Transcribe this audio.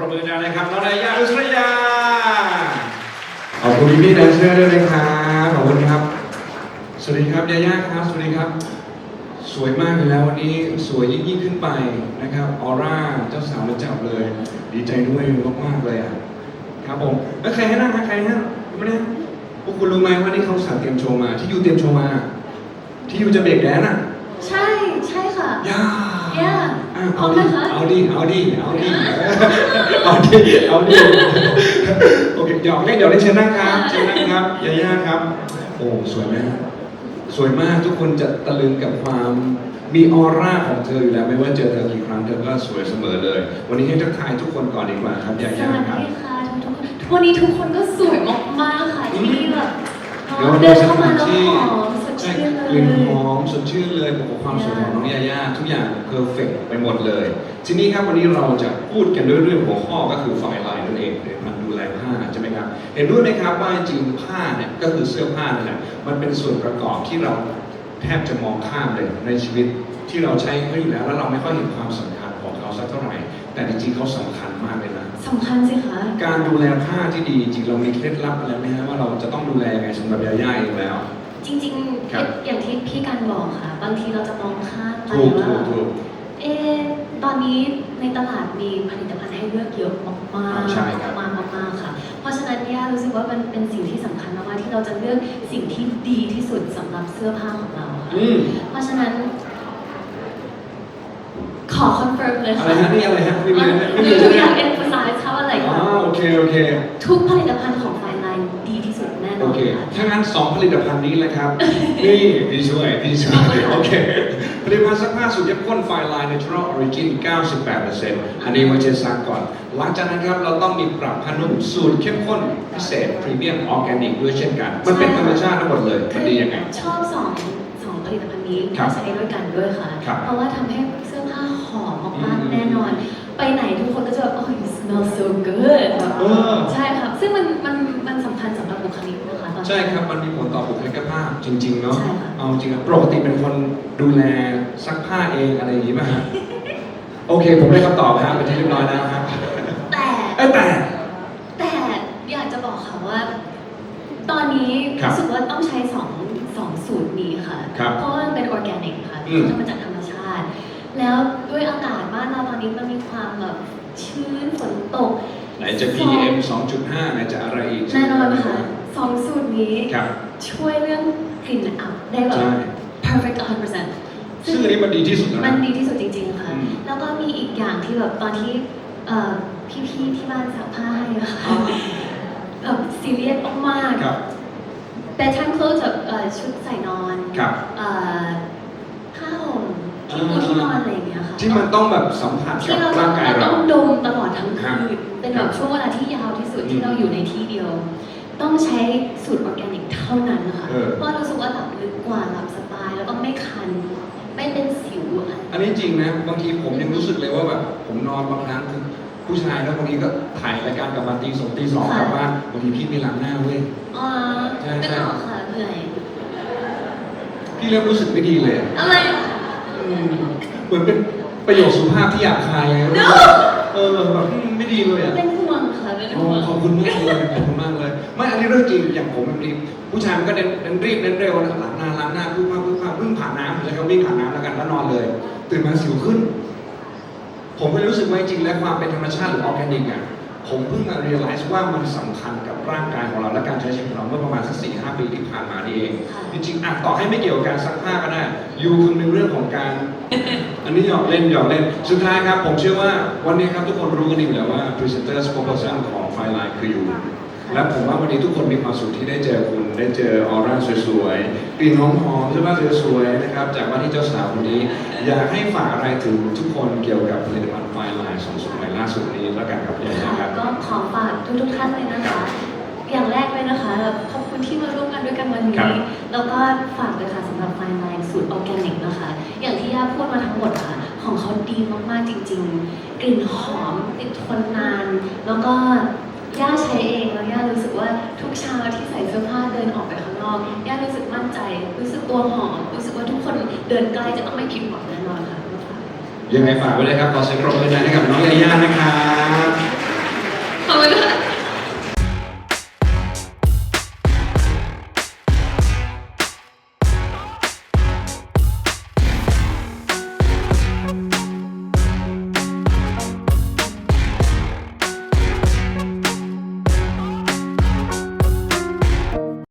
ปรบมือดังนะครับน้องนายาอุสรยา ขอบคุณพี่แดนเซอร์ด้วยนะครับ ขอบคุณครับ สวัสดีครับยาย่าครับ สวัสดีครับ สวยมากเลยแล้ววันนี้สวยยิ่งยิ่งขึ้นไปนะครับ ออร่าเจ้าสาวมาจับเลย ดีใจด้วยมากๆเลยอะ ครับผมแล้วใครให้นั่งนะใครให้นั่งไม่ได้พวกคุณรู้ไหมว่านี่เขาสั่งเตรียมโชว์มา ที่ยูเตรียมโชว์มา ที่ยูจะเบรกแดนอะ ใช่ ใช่ค่ะ ย่า ย่า อะ พร้อ เอามดินะคะเอาดิเอาดิเอาดิเอาดิเอาดิโอเคหยอกเล่นหยอกเล่นเชิญนั่งครับเชิญนั่งครับยาย่าครับ โอ้สวยไหมฮะสวยมากทุกคนจะตะลึงกับความมีออร่าของเธออยู่แล้วไม่ว่าเจอเธอกี่ครั้งเธอก็สวยเสมอเลย วันนี้ให้ทักทายทุกคนก่อนดีกว่าครับยาสย่าวัสครับดีค่ะทุกคนวันนี้ทุกคนก็สวยมากๆค่ะที่แบบเดี๋ยวเดิเดินนสเข้าถามาแล้วนที่หอมสดใช่ชื่นเล กลิ่นยหอมสดชื่นเลยบอกว่าความสวยของน้องยาย่าทุกอย่างเพอร์เฟกไปหมดเลย ทีนี้ครับวันนี้เราจะพูดกันด้วยเรื่องหัวข้อก็คือฝ่ายลายนั่นเองในมันดูแลผ้าใช่ไหมครับ เห็นด้วยไหมครับว่าจริงๆผ้าเนี่ยก็คือเสื้อผ้านั่นแหละมันเป็นส่วนประกอบที่เราแทบจะมองข้ามเลยในชีวิตที่เราใช้เขาอยู่แล้ว แล้วเราไม่ค่อยเห็นความสำคัญของเขาสักเท่าไหร่ แต่จริงๆเขาสำคัญมากเลยนะสำคัญสิคะการดูแลผ้าที่ดีจริงๆเรามีเคล็ดลับอะไรไหมฮะว่าเราจะต้องดูแลยังไงสำหรับยาย่าเองแล้ว จริงครับๆอย่างที่พี่กันบอกค่ะ บางทีเราจะมองข้ามไปถูกว่าถูกถูกเอะตอนนี้ในตลาดมีผลิตภัณฑ์ให้เลือกเยอะมากๆใช่ครับ มากๆมากๆค่ะ เพราะฉะนั้นย่ารู้สึกว่ามันเป็นสิ่งที่สำคัญมากๆที่เราจะเลือกสิ่งที่ดีที่สุดสำหรับเสื้อผ้าของเราค่ะอืมเพราะฉะนั้น ขอคอนเฟิร์มเลยอะไรค่ะฮะนี่อะไรฮะไม่มีอะไรหไม่นูมีหนูใช่ไหมอยาก emphasize เขาอะไรอ๋อค่ะ โอเคโอเค ทุกผลิตภัณฑ์ของไฟไลน์ดีที่สุดแน่น โออนเคค่ะถ้างั้นสองผลิตภัณฑ์นี้แหละครับ นี่พี่ช่วยพี่ช่วยเอาเลยค่ะโอเค ผลิตภัณฑ์ซักผ้าสูตรเข้มข้นไฟลาย Natural Origin 98%อันนี้ไว้เช็ดซักก่อน หลังจากนั้นครับ เราต้องมีปรับผ้านุ่มสูตรเข้มข้นพิเศษ พรีเมียมออร์แกนิกด้วยเช่นกัน มันเป็นธรรมชาติทั้งหมดเลย มันดียังไง ชอบสองสองผลิตภัณฑ์นี้ครับมาใช้ด้วยกันด้วยค่ะครับเพราะว่าทำให้เสื้อผ้าหอมมากอืมๆแน่นอน ไปไหนทุกคนก็จะแบบ oh you smell so good แบบเออใช่ ญสำหรับบุคลิกนะคะตอนนี้ ใช่ครับ มันมีผลต่อบุคลิกภาพจริง ๆ เนาะใช่ค่ะ เอาจริงๆปกติเป็นคนดูแลซักผ้าเองอะไรอย่างนี้ป่ะฮะ โอเค ผมได้คำตอบครับเป็นที่เรียบร้อยแล้วครับแต่เอ้ยแต่ แต่อยากจะบอกค่ะว่า ตอนนี้ครับรู้สึกว่าต้องใช้สองสองสูตรนี้ค่ะ ครับเพราะว่ามันเป็นออร์แกนิกค่ะอืม ทำมาจากธรรมชาติ แล้วด้วยอากาศบ้านเราตอนนี้มันมีความแบบชื้นฝนตก ไหนจะ PM 2.5 ไหนจะอะไรอีกแน่นอนค่ะสองสูตรนี้ครับช่วยเรื่องกลิ่นอับได้แบบใช่ perfect 100%ซึ่งอันนี้มันดีที่สุดแล้วมันะนดีที่สุดจริงๆค่ะอืมแล้วก็มีอีกอย่างที่แบบตอนที่เอ่อพี่ๆที่บ้านซักผ้าให้อะค่ะแบบซีเรียสมากๆครับ bedtime clothes แบบเอ่อชุดใส่นอนครับเอ่อผ้าห่มที่ปูที่นอนอะไรอย่างเงี้ยค่ะ ที่มันต้องแบบสัมผัสกัที่บเราร่างกายเราเราต้องดมตลอดทั้งครัคืบน เป็นแบบช่วงเวลาที่ยาวที่สุดอืที่มเราอยู่ในที่เดียว ต้องใช้สูตรออร์แกนิกเท่านั้นนะคะเออ เพราะรู้สึกว่าหลับลึกกว่าหลับสบายแล้วก็ไม่คัน ไม่เป็นสิวอะไร อันนี้จริงนะบางทีผมยังรู้สึกเลยว่าแบบผมนอนบางครั้งคือผู้ชายแล้วบางทีก็ถ่ายรายการกลับมาตีสองตีสองกลับบ้านบางทีพี่ไม่ล้างหน้าเว้ยอ่าใช่ ไม่ใช่หรอกค่ะเหนื่อยพี่เริ่มรู้สึกไม่ดีเลยอะไร อืมเหมือนเป็นประโยคสุภาพที่หยาบคายไง เออแบบอืมไม่ดีเลยอะเป็นห่วงค่ะเป็นโอ้ห่วงขอบคุณมากเลยขอบคุณมากเลย ไม่อันนี้เรื่องจริงอย่างผมเป็นรีบผู้ชายมันก็เน้นเน้นรีบเน้นเร็วนะล้างหน้าล้างหน้าพึ่งผ้าพึ่งผ้าพึ่งผ่านน้ำแล้วก็วิ่งผ่านน้ำแล้วกันแล้วนอนเลยตื่นมาสิวขึ้น ผมก็รู้สึกว่าจริงๆแล้วความเป็นธรรมชาติหรือออร์แกนิกอะ ผมเพิ่งมา realize ว่ามันสำคัญกับร่างกายของเราและการใช้ชีวิตของเราเมื่อประมาณสักสี่ห้าปีที่ผ่านมานี่เองค่ะจริงๆอะต่อให้ไม่เกี่ยวกับการซักผ้าก็ได้ยูคำนึงเรื่องของการ อันนี้หยอกเล่นหยอกเล่น สุดท้ายครับ ผมเชื่อว่าวันนี้ครับทุกคนรู้กันดีอยู่แล้วว่า Presenter Proposal ของไฟไลน์คือยูและผมว่าวันนี้ทุกคนมีความสุขที่ได้เจอคุณ ได้เจอออร่าสวยๆกลิ่นหอมๆเสื้อผ้าสวยๆนะครับ จากว่าที่เจ้าสาวคนนี้ อยากให้ฝากอะไรถึงทุกคนเกี่ยวกับผลิตภัณฑ์ไฟไลน์สองสูตรใหม่ล่าสุด ทุกทุกๆท่านเลยนะคะ อย่างแรกเลยนะคะขอบคุณที่มาร่วมกันด้วยกันวันครันี้ บ แล้วก็ฝากเลยค่ะสำหรับไฟไลน์สูตรออร์แกนิกนะคะ อย่างที่ย่าพูดมาทั้งหมดค่ะ ของเขาดีมากๆจริง ๆ กลิ่นหอมติดทนนาน แล้วก็ย่าใช้เองแล้วย่ารู้สึกว่าทุกเช้าที่ใส่เสื้อผ้าเดินออกไปข้างนอกย่ารู้สึกมั่นใจ รู้สึกตัวหอม รู้สึกว่าทุกคนเดินใกล้จะต้องไม่ผิดหวังแน่นอนค่ะ ยังไงฝากไว้เลยครับขอเสียงปรบมือหน่อยให้กับน้องยาย่านะครับ